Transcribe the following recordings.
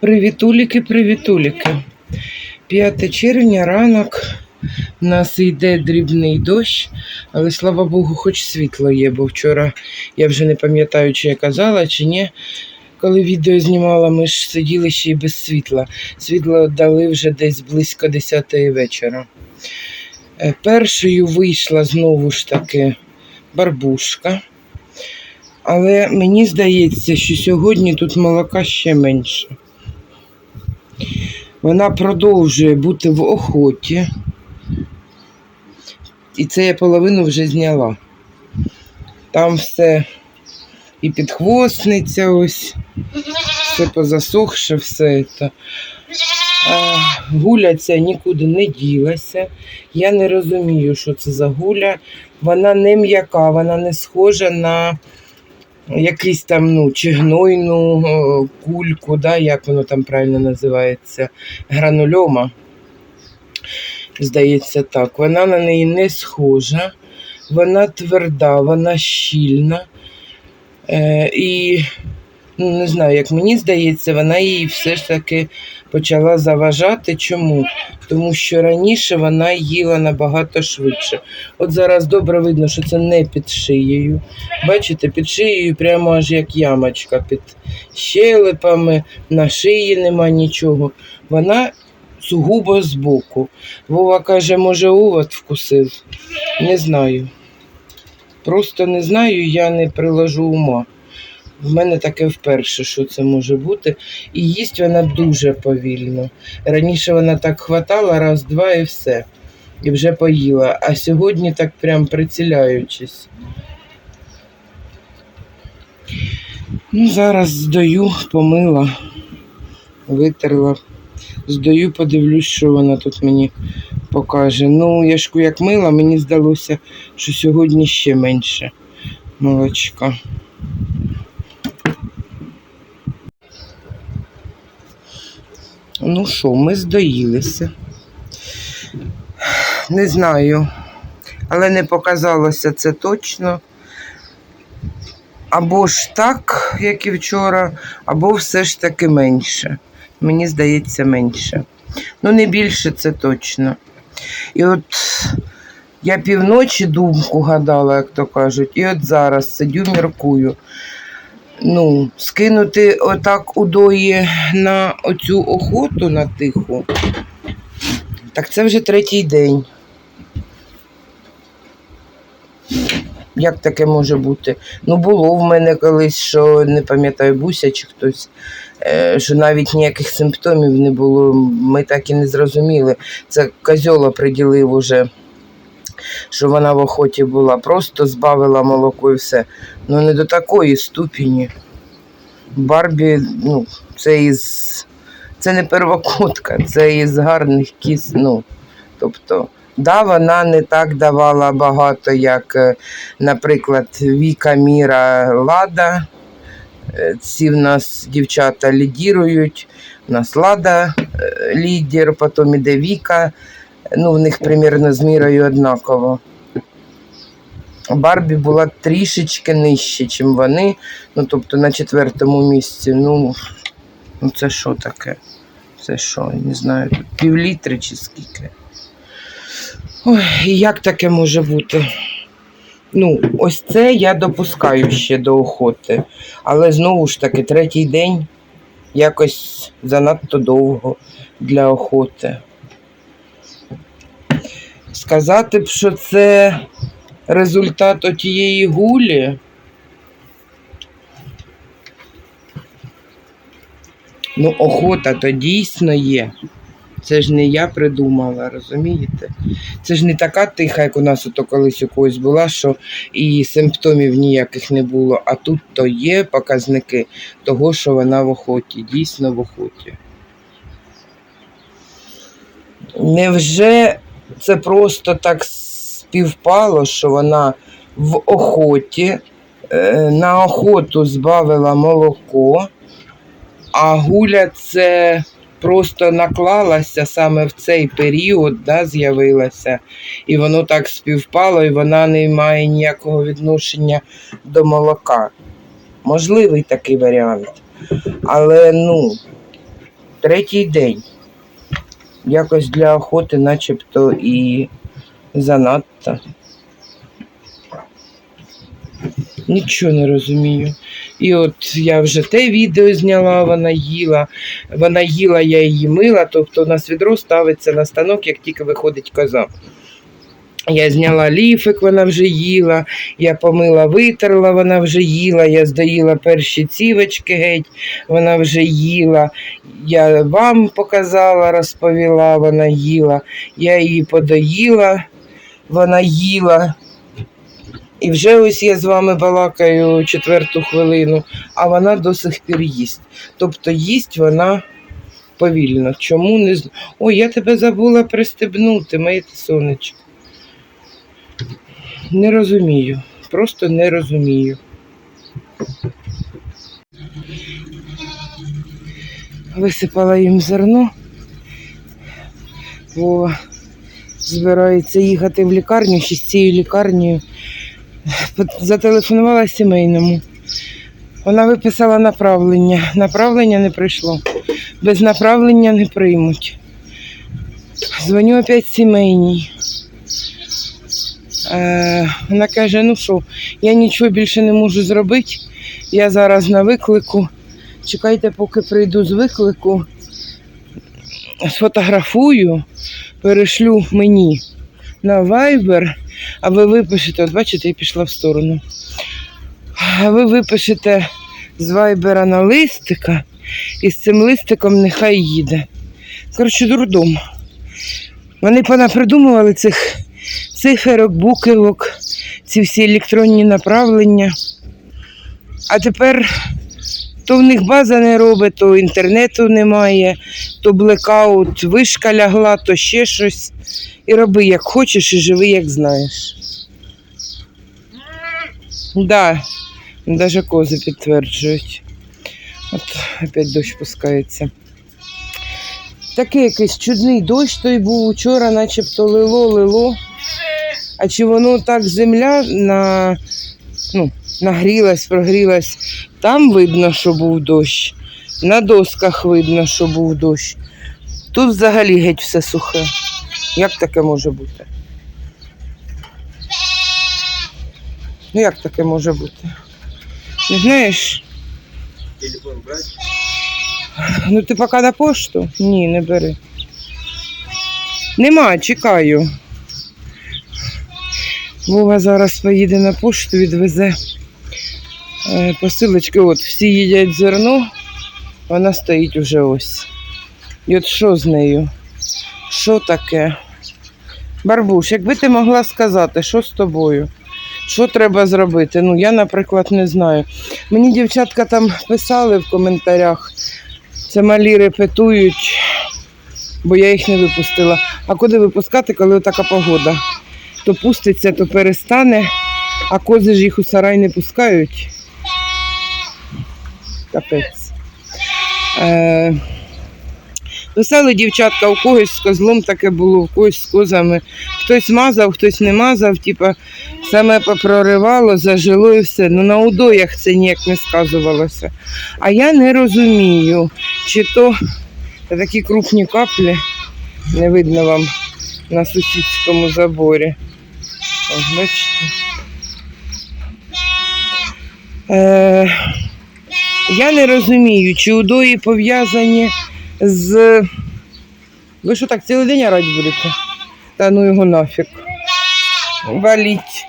Привітуліки, привітуліки. 5 червня, ранок. У нас йде дрібний дощ, але слава Богу, хоч світло є, бо вчора я вже не пам'ятаю, чи я казала, чи ні. Коли відео знімала, ми ж сиділи ще й без світла. Світло дали вже десь близько 10 вечора. Е, Першою вийшла знову ж таки барбушка. Але мені здається, що сьогодні тут молока ще менше. Вона продовжує бути в охоті. І це я половину вже зняла. Там все і підхвостниця ось, все позасохше, все це. Гуля ця нікуди не ділася. Я не розумію, що це за гуля. Вона не м'яка, вона не схожа на якийсь там, ну, чи гнойну кульку, да, як воно там правильно називається, гранульома. Здається, так. Вона на неї не схожа, вона тверда, вона щільна. Е, і ну, не знаю, як мені здається, вона їй все ж таки почала заважати. Чому? Тому що раніше вона їла набагато швидше. От зараз добре видно, що це не під шиєю. Бачите, під шиєю прямо аж як ямочка, під щелепами, на шиї нема нічого. Вона сугубо збоку. Вова каже, може, овод вкусив. Не знаю. Просто не знаю, я не приложу ума. В мене таке вперше, що це може бути. І їсть вона дуже повільно. Раніше вона так хватала раз, два і все. І вже поїла. А сьогодні так прям приціляючись. Ну, зараз здаю, помила, витерла. Здаю, подивлюсь, що вона тут мені покаже. Ну, я ж як мила, мені здалося, що сьогодні ще менше молочка. Ну що, ми здоїлися. Не знаю, але не показалося це точно. Або ж так, як і вчора, або все ж таки менше. Мені здається, менше. Ну, не більше це точно. І от я півночі думку гадала, як то кажуть, і от зараз сидю, міркую. Ну, скинути отак удої на оцю охоту на тиху, так це вже третій день. Як таке може бути? Ну, було в мене колись, що не пам'ятаю, Буся чи хтось, що навіть ніяких симптомів не було. Ми так і не зрозуміли. Це козьола приділив уже, що вона в охоті була. Просто збавила молоко і все. Ну не до такої ступені. Барбі, ну, це із. Це не первокутка, це із гарних кіс. Ну, тобто, да, вона не так давала багато, як, е, наприклад, Віка Міра Лада. Е, Ці в нас дівчата лідірують. У нас Лада е, лідер, потім іде Віка. Ну, в них примірно з мірою однаково. Барбі була трішечки нижче, ніж вони. Ну, тобто на четвертому місці. Ну, ну це що таке? Це що, не знаю, півлітри чи скільки. Ой, як таке може бути? Ну, ось це я допускаю ще до охоти. Але знову ж таки, третій день якось занадто довго для охоти. Сказати б, що це результат отієї гулі. Ну, охота то дійсно є. Це ж не я придумала, розумієте? Це ж не така тиха, як у нас ото колись у когось була, що і симптомів ніяких не було. А тут то є показники того, що вона в охоті, дійсно в охоті. Невже це просто так співпало, що вона в охоті, е, на охоту збавила молоко, А гуля це просто наклалася саме в цей період, да, з'явилася. І воно так співпало, і вона не має ніякого відношення до молока. Можливий такий варіант. Але ну, третій день. Якось для охоти, начебто, і занадто. Нічого не розумію. І от я вже те відео зняла, вона їла. Вона їла, я її мила, тобто у нас відро ставиться на станок, як тільки виходить коза. Я зняла ліфик, вона вже їла, я помила, витерла, вона вже їла, я здоїла перші цівочки геть, вона вже їла. Я вам показала, розповіла, вона їла. Я її подоїла, вона їла. І вже ось я з вами балакаю четверту хвилину, а вона до сих пір їсть. Тобто їсть вона повільно. Чому не знаю. Ой, я тебе забула пристебнути, моє сонечко. Не розумію. Просто не розумію. Висипала їм зерно. Вова збирається їхати в лікарню, ще з цією лікарнею. Зателефонувала сімейному. Вона виписала направлення. Направлення не прийшло. Без направлення не приймуть. Дзвоню опять сімейній. Е, вона каже: ну що, я нічого більше не можу зробити. Я зараз на виклику. Чекайте, поки прийду з виклику. Сфотографую, перешлю мені на Viber, а ви випишете, от бачите, я пішла в сторону. А ви випишете з Вайбера на листика, і з цим листиком нехай їде. Коротше, дурдом. Вони понапридумували цих циферок, буквок, ці всі електронні направлення. А тепер то в них база не робить, то інтернету немає, то блекаут, вишка лягла, то ще щось. І роби як хочеш, і живи, як знаєш. Да, навіть кози підтверджують. От опять дощ пускається. Такий якийсь чудний дощ той був вчора, начебто лило, лило. А чи воно так земля на, ну, нагрілась, прогрілась, там видно, що був дощ. На досках видно, що був дощ. Тут взагалі геть все сухе. Як таке може бути? Ну як таке може бути? Не знаєш? Телефон брать? Ну ти поки на пошту? Ні, не бери. Нема, чекаю. Вова зараз поїде на пошту, відвезе е, посилочки. От всі їдять зерно, вона стоїть уже ось. І от що з нею? Що таке? Барбуш, якби ти могла сказати, що з тобою? Що треба зробити? Ну, я, наприклад, не знаю. Мені дівчатка там писали в коментарях, це малі репетують, бо я їх не випустила. А куди випускати, коли така погода? То пуститься, то перестане, а кози ж їх у сарай не пускають. Капець. Е, писали дівчатка, у когось з козлом таке було, у когось з козами. Хтось мазав, хтось не мазав, типа саме попроривало, зажило і все. Ну на удоях це ніяк не сказувалося. А я не розумію, чи то та такі крупні каплі не видно вам на сусідському заборі. Ось, бачите. Е, я не розумію, чи удої пов'язані з. Ви що так цілий день орати будете? Та ну його нафіг. Валіть.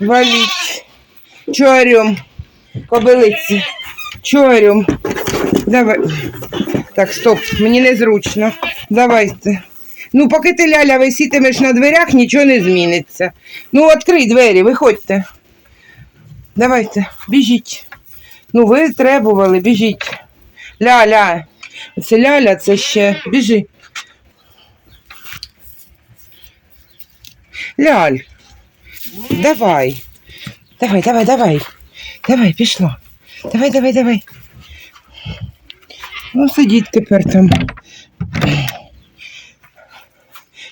Валіть. Чого орем? Кобилиці. Чого? Давай. Так, стоп, мені незручно. Давайте. Ну, поки ти ляля висітимеш на дверях, нічого не зміниться. Ну, відкрий двері, виходьте. Давайте, біжіть. Ну, ви требували, біжіть. Ляля. Це ляля, це ще. Біжи. Ляль. Давай. Давай, давай, давай. Давай, пішла. Давай, давай, давай. Ну, сидіть тепер там.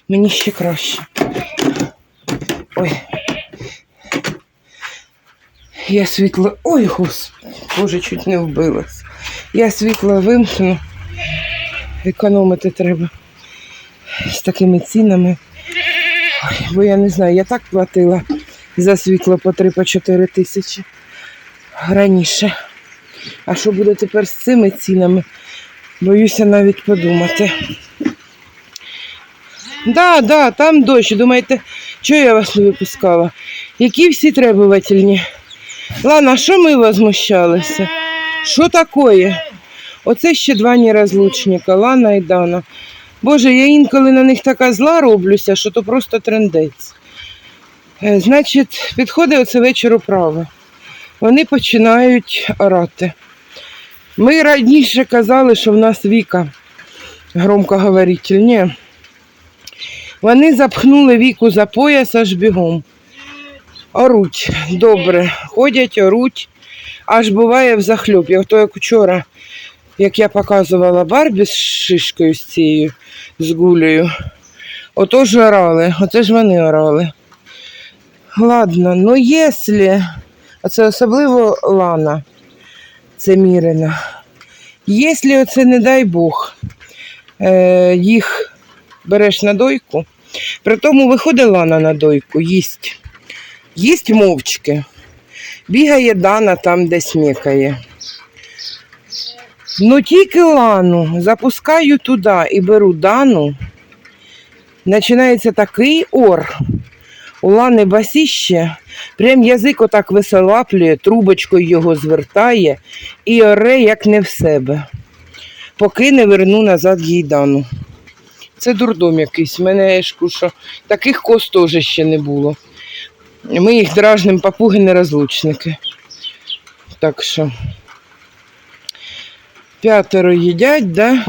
Мені ще краще. Ой. Я світло. Ой, господи, боже, чуть не вбилась. Я світло вимкну. Економити треба з такими цінами. Ой, бо я не знаю, я так платила за світло по 3-4 тисячі раніше. А що буде тепер з цими цінами? Боюся навіть подумати. Да, да, там дощ. Думаєте, чого я вас не випускала? Які всі требовательні. Ладно, що ми возмущалися? Що таке? Оце ще два нерозлучника, Лана і Дана. Боже, я інколи на них така зла роблюся, що то просто трендець. Е, Значить, підходить оце вечір управи. Вони починають орати. Ми раніше казали, що в нас Віка громкоговоритель. Ні. Вони запхнули віку за пояс аж бігом. Оруть, добре, ходять, оруть, аж буває взахльоп. Я то як вчора, як я показувала Барбі з шишкою з цією, з гулею. Отож орали, оце ж вони орали. Ладно, ну якщо, оце особливо Лана, це Мірина. Якщо оце, не дай Бог, е, їх береш на дойку, при тому виходить Лана на дойку, їсть. Їсть мовчки. Бігає Дана там, де смікає. Ну тільки Лану запускаю туди і беру Дану. Починається такий ор. У Лани басіще, прям язик отак висолаплює, трубочкою його звертає і оре, як не в себе. Поки не верну назад їй Дану. Це дурдом якийсь. В мене що таких коз теж ще не було. Ми їх дражним папуги нерозлучники. Так що п'ятеро їдять, да?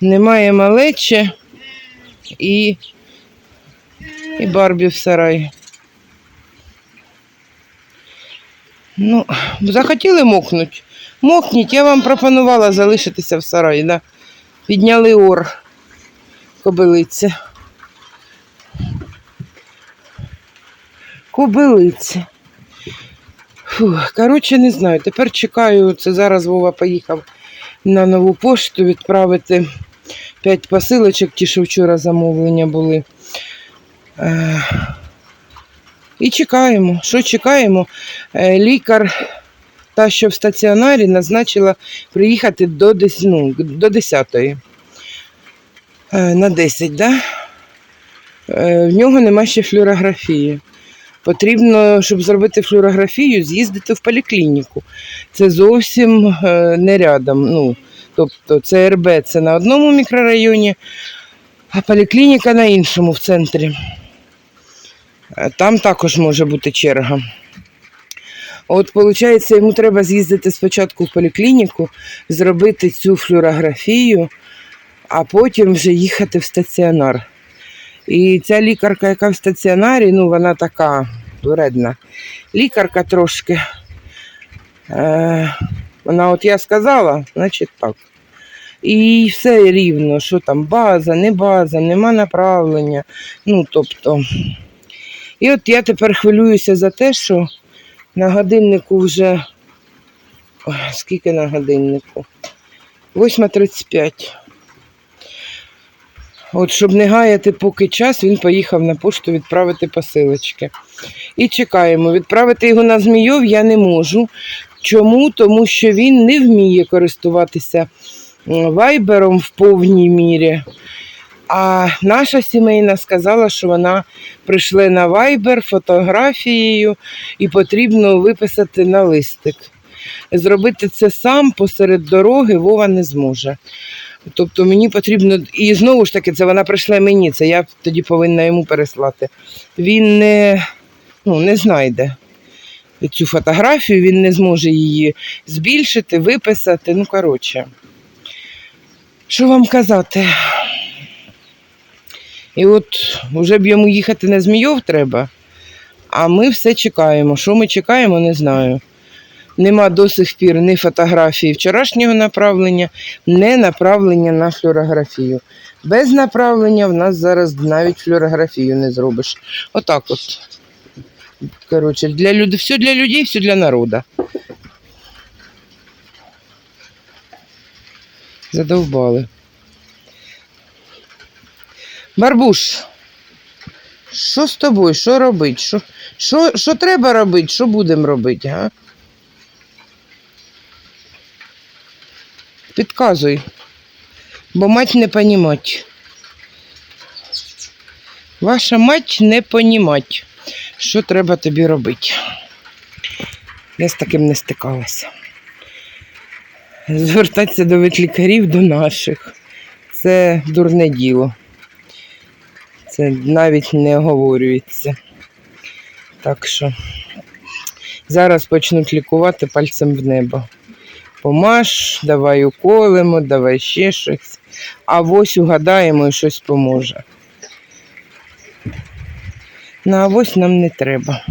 немає малечі і, і Барбі в сараї. Ну, захотіли мокнуть. Мокніть, я вам пропонувала залишитися в сараї, да? Підняли ор кобилиці. Кобилиці. Фу, коротше, не знаю. Тепер чекаю, це зараз Вова поїхав на нову пошту відправити 5 посилочок, ті, що вчора замовлення були. Е, і чекаємо. Що чекаємо? Е, лікар, та, що в стаціонарі, назначила приїхати до, ну, до 10-ї. Е, на 10, да? В нього нема ще флюорографії. Потрібно, щоб зробити флюорографію, з'їздити в поліклініку. Це зовсім е, не рядом. Ну, тобто це РБ це на одному мікрорайоні, а поліклініка на іншому в центрі. Е, Там також може бути черга. От, виходить, йому треба з'їздити спочатку в поліклініку, зробити цю флюорографію, а потім вже їхати в стаціонар. І ця лікарка, яка в стаціонарі, ну вона така вредна. Лікарка трошки. Е, вона от я сказала, значить так. І все рівно, що там база, не база, нема направлення. Ну, тобто. І от я тепер хвилююся за те, що на годиннику вже. Ой, скільки на годиннику? 8.35. От, щоб не гаяти поки час, він поїхав на пошту відправити посилочки. І чекаємо. Відправити його на Змійов я не можу. Чому? Тому що він не вміє користуватися вайбером в повній мірі. А наша сімейна сказала, що вона прийшла на вайбер фотографією і потрібно виписати на листик. Зробити це сам посеред дороги Вова не зможе. Тобто мені потрібно, і знову ж таки, це вона прийшла мені, це я тоді повинна йому переслати. Він не, ну, не знайде цю фотографію, він не зможе її збільшити, виписати. Ну, коротше, що вам казати? І от вже б йому їхати на Змійов треба, а ми все чекаємо. Що ми чекаємо, не знаю. Нема до сих пір ні фотографії вчорашнього направлення, ні направлення на флюорографію. Без направлення в нас зараз навіть флюорографію не зробиш. Отак от. Коротше, для люд... все для людей, все для народу. Задовбали. Барбуш, що з тобою? Що робити? Що, що, що треба робити? Що будемо робити, га? Підказуй, бо мать не понімать. Ваша мать не понімать, що треба тобі робити. Я з таким не стикалася. Звертатися до ветлікарів, до наших. Це дурне діло. Це навіть не оговорюється. Так що зараз почнуть лікувати пальцем в небо. Помаш, давай уколимо, давай ще щось. А ось угадаємо і щось поможе. На авось нам не треба.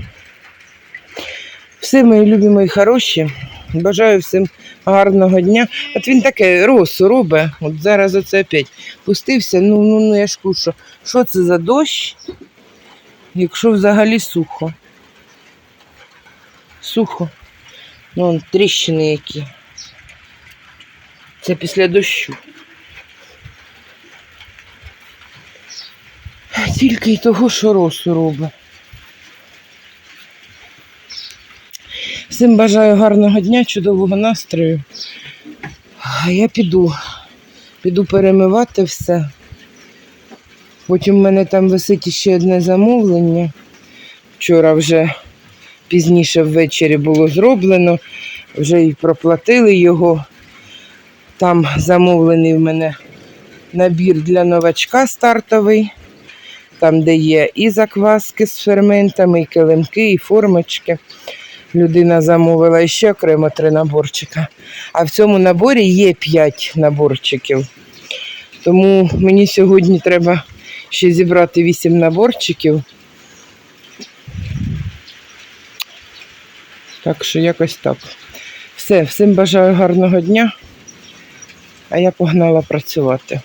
Все, мої любі, мої хороші. Бажаю всім гарного дня. От він таке росу робить. От зараз оце опять пустився. Ну, ну, ну я ж кажу, що, це за дощ, якщо взагалі сухо. Сухо. Ну, тріщини які. Це після дощу. Тільки й того, що росу робить. Всім бажаю гарного дня, чудового настрою. А я піду. Піду перемивати все. Потім в мене там висить ще одне замовлення. Вчора вже пізніше ввечері було зроблено, вже і проплатили його. Там замовлений в мене набір для новачка стартовий, там, де є і закваски з ферментами, і килимки, і формочки. Людина замовила ще окремо три наборчика. А в цьому наборі є п'ять наборчиків. Тому мені сьогодні треба ще зібрати вісім наборчиків. Так що якось так. Все, всім бажаю гарного дня, а я погнала працювати.